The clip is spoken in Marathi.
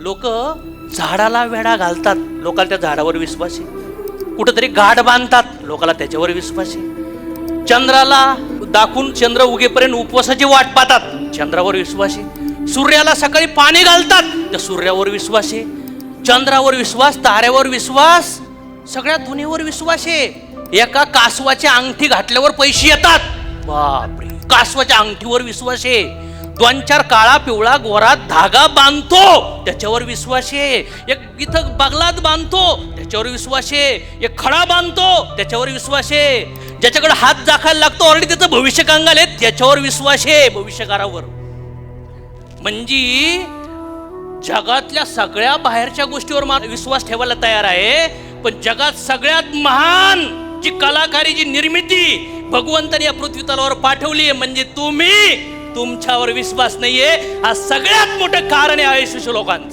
लोक झाडाला वेढा घालतात. लोकांना त्या झाडावर विश्वास आहे. कुठंतरी गाठ बांधतात. लोकाला त्याच्यावर विश्वास आहे. चंद्राला दाखवून चंद्र उगेपर्यंत उपवासाची वाट पाहतात. चंद्रावर विश्वास आहे. सूर्याला सकाळी पाणी घालतात. त्या सूर्यावर विश्वास आहे. चंद्रावर विश्वास ताऱ्यावर विश्वास सगळ्या दुनियेवर विश्वास आहे. एका कासवाची अंगठी घातल्यावर पैसे येतात. बापरे! कासवाच्या अंगठीवर विश्वास आहे. दोन चार काळा पिवळा गोरा धागा बांधतो. त्याच्यावर विश्वास आहे. एक इथं बगलात बांधतो. त्याच्यावर विश्वास आहे. एक खडा बांधतो. त्याच्यावर विश्वास आहे. ज्याच्याकडे हात दाखायला लागतो ऑलरेडी त्याचं भविष्य कंगाल आहे. त्याच्यावर विश्वास आहे भविष्यकारावर. म्हणजे जगातल्या सगळ्या बाहेरच्या गोष्टीवर मा- विश्वास ठेवायला तयार आहे. पण जगात सगळ्यात महान जी कलाकारी जी निर्मिती भगवंताने या पृथ्वी तलावर पाठवली आहे म्हणजे तुम्ही तुमच्यावर विश्वास नाहीये. हा सगळ्यात मोठं कारण आहे आयुष्य लोकांचं.